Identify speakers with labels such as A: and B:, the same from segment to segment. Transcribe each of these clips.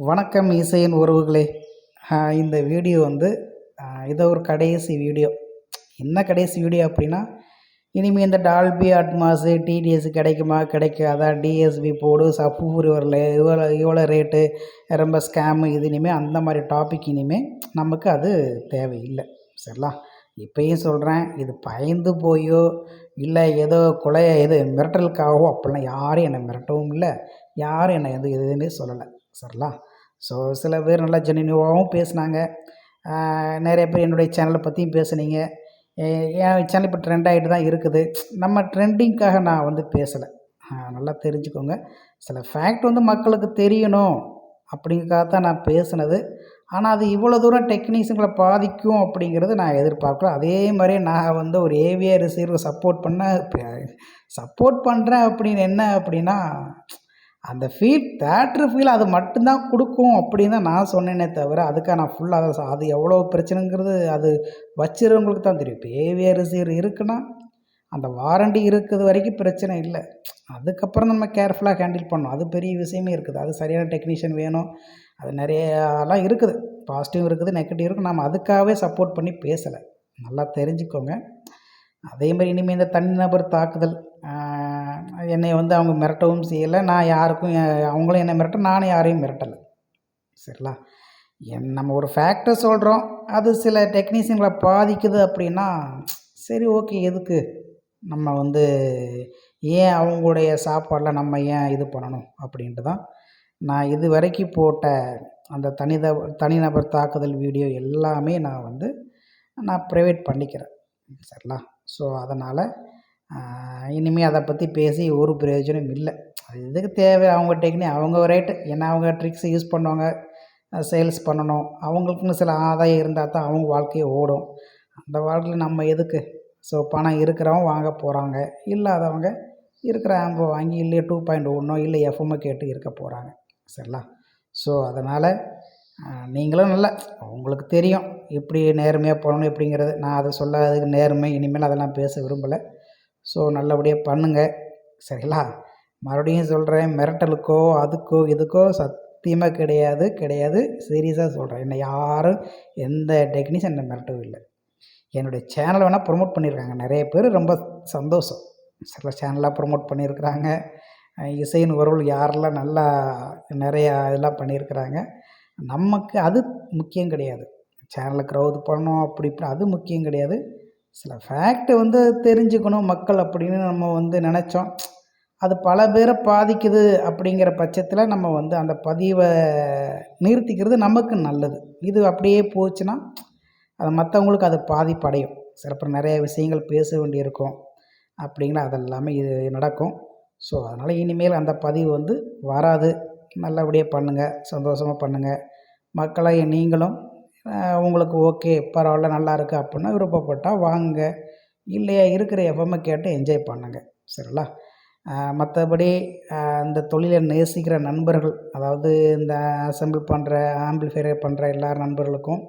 A: வணக்கம் இசையின் உறவுகளே. இந்த வீடியோ வந்து இதை ஒரு கடைசி வீடியோ. என்ன கடைசி வீடியோ அப்படின்னா இனிமேல் இந்த டால்பி அட்மாஸு டிடிஎஸ் கிடைக்குமா? கிடைக்காதா? டிஎஸ்பி போடு சப்பூர் வரல இவ்வளோ இவ்வளோ ரேட்டு ரொம்ப ஸ்கேமு இது இனிமேல் அந்த மாதிரி டாபிக் இனிமேல் நமக்கு அது தேவையில்லை. சரிங்களா இப்பயும் சொல்கிறேன் இது பயந்து போயோ இல்லை ஏதோ கொலைய எது மிரட்டலுக்காகவோ அப்படிலாம் யாரும் என்னை மிரட்டவும் இல்லை. யாரும் என்னை எது எதுவுமே சொல்லலை. சரிங்களா ஸோ சில பேர் நல்லா ஜெனினியூவாகவும் பேசுனாங்க. நிறைய பேர் என்னுடைய சேனலை பற்றியும் பேசுனீங்க. என் சேனல் இப்போ ட்ரெண்ட் ஆகிட்டு தான் இருக்குது. நம்ம ட்ரெண்டிங்க்காக நான் வந்து பேசலை. நல்லா தெரிஞ்சுக்கோங்க. சில ஃபேக்ட் வந்து மக்களுக்கு தெரியணும் அப்படிங்கிறக்காக தான் நான் பேசுனது. ஆனால் அது இவ்வளோ தூரம் டெக்னீஷியன்களை பாதிக்கும் அப்படிங்கிறது நான் எதிர்பார்க்கல. அதே மாதிரி நான் வந்து ஒரு ஏவிஆர் ரிசீவர் சப்போர்ட் பண்ண சப்போர்ட் பண்ணுறேன் அப்படின்னு என்ன அப்படின்னா அந்த ஃபீல் தேட்ரு ஃபீல் அது மட்டும்தான் கொடுக்கும் அப்படின்னு தான் நான் சொன்னேனே தவிர அதுக்காக நான் ஃபுல்லாக அதை அது எவ்வளோ பிரச்சனைங்கிறது அது வச்சுருவங்களுக்கு தான் தெரியும். இப்போ ஏவிஆர் இருக்குன்னா அந்த வாரண்டி இருக்கிறது வரைக்கும் பிரச்சனை இல்லை. அதுக்கப்புறம் நம்ம கேர்ஃபுல்லாக ஹேண்டில் பண்ணணும். அது பெரிய விஷயமே இருக்குது. அது சரியான டெக்னீஷியன் வேணும். அது நிறையாலாம் இருக்குது. பாசிட்டிவ் இருக்குது நெகட்டிவ் இருக்குது. நம்ம அதுக்காகவே சப்போர்ட் பண்ணி பேசலை. நல்லா தெரிஞ்சுக்கோங்க. அதே மாதிரி இனிமேல் இந்த தனிநபர் தாக்குதல் என்னை வந்து அவங்க மிரட்டவும் செய்யலை. நான் யாருக்கும் அவங்களும் என்னை மிரட்ட நானும் யாரையும் மிரட்டலை. சரிங்களா? என் நம்ம ஒரு ஃபேக்டர் சொல்கிறோம் அது சில டெக்னீஷியன்களை பாதிக்குது அப்படின்னா சரி ஓகே எதுக்கு? நம்ம வந்து ஏன் அவங்களுடைய சாப்பாடில் நம்ம ஏன் இது பண்ணணும் அப்படின்ட்டு தான் நான் இது வரைக்கும் போட்ட அந்த தனித தனிநபர் தாக்குதல் வீடியோ எல்லாமே நான் வந்து நான் ப்ரைவேட் பண்ணிக்கிறேன். சரிங்களா? ஸோ அதனால் இனிமேல் அதை பற்றி பேசி ஒரு பிரயோஜனம் இல்லை. அது எதுக்கு தேவை? அவங்க டெக்னிக் அவங்க ரேட்டு ஏன்னா அவங்க ட்ரிக்ஸ் யூஸ் பண்ணுவாங்க சேல்ஸ் பண்ணணும். அவங்களுக்குன்னு சில ஆதாயம் இருந்தால் தான் அவங்க வாழ்க்கையை ஓடும். அந்த வாழ்க்கையில் நம்ம எதுக்கு? ஸோ பணம் இருக்கிறவங்க வாங்க போகிறாங்க இல்லாதவங்க இருக்கிற ஆம்பை வாங்கி இல்லையே டூ பாயிண்ட் ஒன்றோ இல்லை எஃப்எம்மோ கேட்டு இருக்க போகிறாங்க சரிங்களா? ஸோ அதனால் நீங்களும் நல்லா. உங்களுக்கு தெரியும் எப்படி நேர்மையாக போகணும் எப்படிங்கிறது. நான் அதை சொல்லாததுக்கு நேர்மை இனிமேல் அதெல்லாம் பேச விரும்பலை. ஸோ நல்லபடியாக பண்ணுங்கள் சரிங்களா? மறுபடியும் சொல்கிறேன் மிரட்டலுக்கோ அதுக்கோ இதுக்கோ சத்தியமாக கிடையாது கிடையாது. சீரியஸாக சொல்கிறேன் என்னை யாரும் எந்த டெக்னீஷியன் என்னை மிரட்டவும் இல்லை. என்னுடைய சேனலை வேணால் ப்ரொமோட் பண்ணியிருக்காங்க நிறைய பேர் ரொம்ப சந்தோஷம். சில சேனலாக ப்ரொமோட் பண்ணியிருக்கிறாங்க இசையின் உறவுகள் யாரெல்லாம் நல்லா நிறையா இதெல்லாம் பண்ணியிருக்கிறாங்க நமக்கு அது முக்கியம் கிடையாது. சேனலை க்ரௌத் பண்ணணும் அப்படி இப்படி அது முக்கியம் கிடையாது. சில ஃபேக்டை வந்து தெரிஞ்சுக்கணும் மக்கள் அப்படின்னு நம்ம வந்து நினச்சோம். அது பல பேரை பாதிக்குது அப்படிங்கிற பட்சத்தில் நம்ம வந்து அந்த பதிவை நிறுத்திக்கிறது நமக்கு நல்லது. இது அப்படியே போச்சுன்னா அது மற்றவங்களுக்கு அது பாதிப்படையும். சிறப்பு நிறைய விஷயங்கள் பேச வேண்டியிருக்கும் அப்படிங்கிற அதெல்லாமே இது நடக்கும். ஸோ அதனால் இனிமேல் அந்த பதிவு வந்து வராது. நல்லபடியாக பண்ணுங்கள் சந்தோஷமாக பண்ணுங்கள் மக்களை நீங்களும் உங்களுக்கு ஓகே பரவாயில்ல நல்லா இருக்குது அப்படின்னா விருப்பப்பட்டால் வாங்க. இல்லையா இருக்கிற எஃப்எம்மை கேட்டு என்ஜாய் பண்ணுங்கள் சரிங்களா? மற்றபடி இந்த தொழிலை நேசிக்கிற நண்பர்கள் அதாவது இந்த அசம்பிள் பண்ணுற ஆம்பிளிஃபையர் பண்ணுற எல்லா நண்பர்களுக்கும்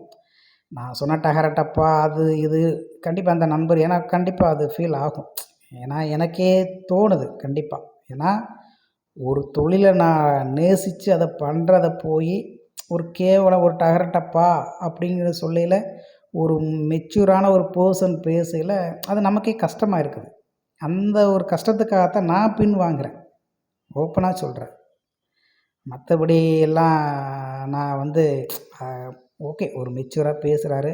A: நான் சொன்ன டகரட்டப்பா அது இது கண்டிப்பாக அந்த நண்பர் ஏன்னா கண்டிப்பாக அது ஃபீல் ஆகும். ஏன்னா எனக்கே தோணுது கண்டிப்பாக ஏன்னா ஒரு தொழிலை நான் நேசித்து அதை பண்ணுறத போய் ஒரு கேவலம் ஒரு டகரட்டப்பா அப்படிங்கிற சொல்லையில் ஒரு மெச்சூரான ஒரு பர்சன் பேசையில் அது நமக்கே கஷ்டமாக இருக்குது. அந்த ஒரு கஷ்டத்துக்காகத்தான் நான் பின் வாங்குகிறேன் ஓப்பனாக சொல்கிறேன் மற்றபடி எல்லாம் நான் வந்து ஓகே ஒரு மெச்சூராக பேசுகிறாரு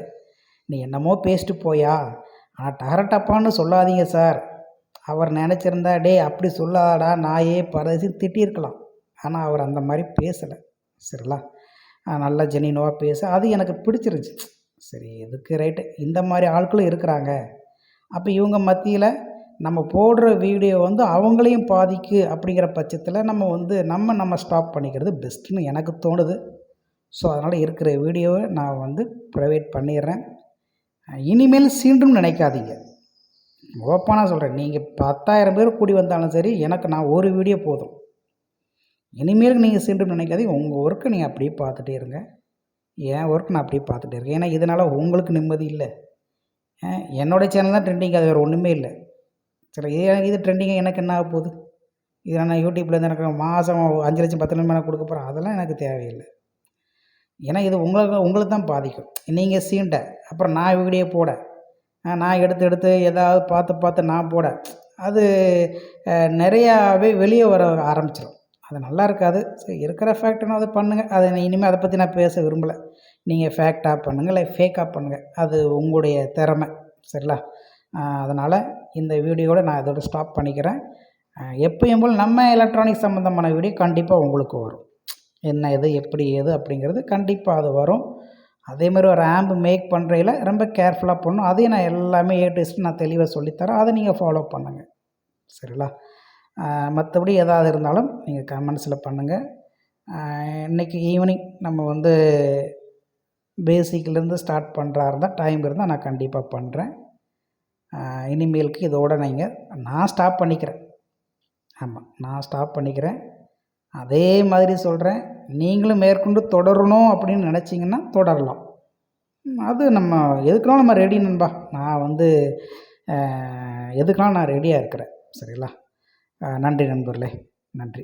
A: நீ என்னமோ பேசிட்டு போயா. ஆனால் டகரட்டப்பான்னு சொல்லாதீங்க சார் அவர் நினச்சிருந்தா டே அப்படி சொல்லாதடா நாயே பரசி திட்டியிருக்கலாம். ஆனால் அவர் அந்த மாதிரி பேசலை. சரிங்களா நல்லா ஜெனினோவாக பேச. அது எனக்கு பிடிச்சிருந்துச்சி. சரி எதுக்கு ரைட்டு இந்த மாதிரி ஆட்களும் இருக்கிறாங்க. அப்போ இவங்க மத்தியில் நம்ம போடுற வீடியோ வந்து அவங்களையும் பாதிக்கு அப்படிங்கிற பட்சத்தில் நம்ம வந்து நம்ம நம்ம ஸ்டாப் பண்ணிக்கிறது பெஸ்ட்டுன்னு எனக்கு தோணுது. ஸோ அதனால் இருக்கிற வீடியோவை நான் வந்து ப்ரைவேட் பண்ணிடுறேன். இனிமேல் சீண்டும் நினைக்காதீங்க. ஓப்பனாக சொல்கிறேன் நீங்கள் பத்தாயிரம் பேர் கூடி வந்தாலும் சரி எனக்கு நான் ஒரு வீடியோ போதும். இனிமேலுக்கு நீங்கள் சீண்டும் நினைக்காதீங்க. உங்கள் ஒர்க்கை நீங்கள் அப்படியே பார்த்துட்டே இருங்க. என் ஒர்க் நான் அப்படியே பார்த்துட்டே இருக்கேன். ஏன்னா இதனால் உங்களுக்கு நிம்மதி இல்லை. என்னோடய சேனல் தான் ட்ரெண்டிங் அது வேறு ஒன்றுமே இல்லை. சரி இது இது ட்ரெண்டிங்காக எனக்கு என்ன ஆக போகுது? இதை நான் யூடியூப்பில் இருந்து எனக்கு மாதம் அஞ்சு லட்சம் பத்து லட்சம் கொடுக்க போகிறேன் அதெல்லாம் எனக்கு தேவையில்லை. ஏன்னா இது உங்களுக்கு உங்களுக்கு தான் பாதிக்கும். நீங்கள் சீண்ட அப்புறம் நான் வீடியோ போட நான் எடுத்து எடுத்து ஏதாவது பார்த்து பார்த்து நான் போட. அது நிறையாவே வெளியே வர ஆரம்பிச்சிடும் அது நல்லா இருக்காது. சரி இருக்கிற ஃபேக்ட்னா அது பண்ணுங்கள் அதை இனிமேல் அதை பற்றி நான் பேச விரும்பலை. நீங்கள் ஃபேக்டாக பண்ணுங்கள் இல்லை ஃபேக்காக பண்ணுங்கள் அது உங்களுடைய திறமை. சரிங்களா அதனால் இந்த வீடியோவோட நான் இதோட ஸ்டாப் பண்ணிக்கிறேன். எப்பயும் போல் நம்ம எலக்ட்ரானிக் சம்மந்தமான வீடியோ கண்டிப்பாக உங்களுக்கு வரும். என்ன எது எப்படி ஏது அப்படிங்கிறது கண்டிப்பாக அது வரும். அதே மாதிரி ஒரு ஆம்பு மேக் பண்ணுறையில் ரொம்ப கேர்ஃபுல்லாக பண்ணணும். அதையும் நான் எல்லாமே ஏ டெஸ்ட் நான் தெளிவாக சொல்லித்தரேன். அதை நீங்கள் ஃபாலோ பண்ணுங்கள் சரிங்களா? மற்றபடி எதாவது இருந்தாலும் நீங்கள் கமெண்ட்ஸில் பண்ணுங்கள் இன்றைக்கி ஈவினிங் நம்ம வந்து பேசிக்லேருந்து ஸ்டார்ட் பண்ணுறா இருந்தால் டைம் இருந்தால் நான் கண்டிப்பாக பண்ணுறேன் இனிமேலுக்கு இதோட நீங்கள் நான் ஸ்டாப் பண்ணிக்கிறேன். ஆமாம் நான் ஸ்டாப் பண்ணிக்கிறேன். அதே மாதிரி சொல்கிறேன் நீங்களும் மேற்கொண்டு தொடரணும் அப்படின்னு நினச்சிங்கன்னா தொடரலாம். அது நம்ம எதுக்கெல்லாம் நம்ம ரெடி நண்பா. நான் வந்து எதுக்கெல்லாம் நான் ரெடியாக இருக்கிறேன். சரிங்களா? நன்றி நண்பர்களே. நன்றி.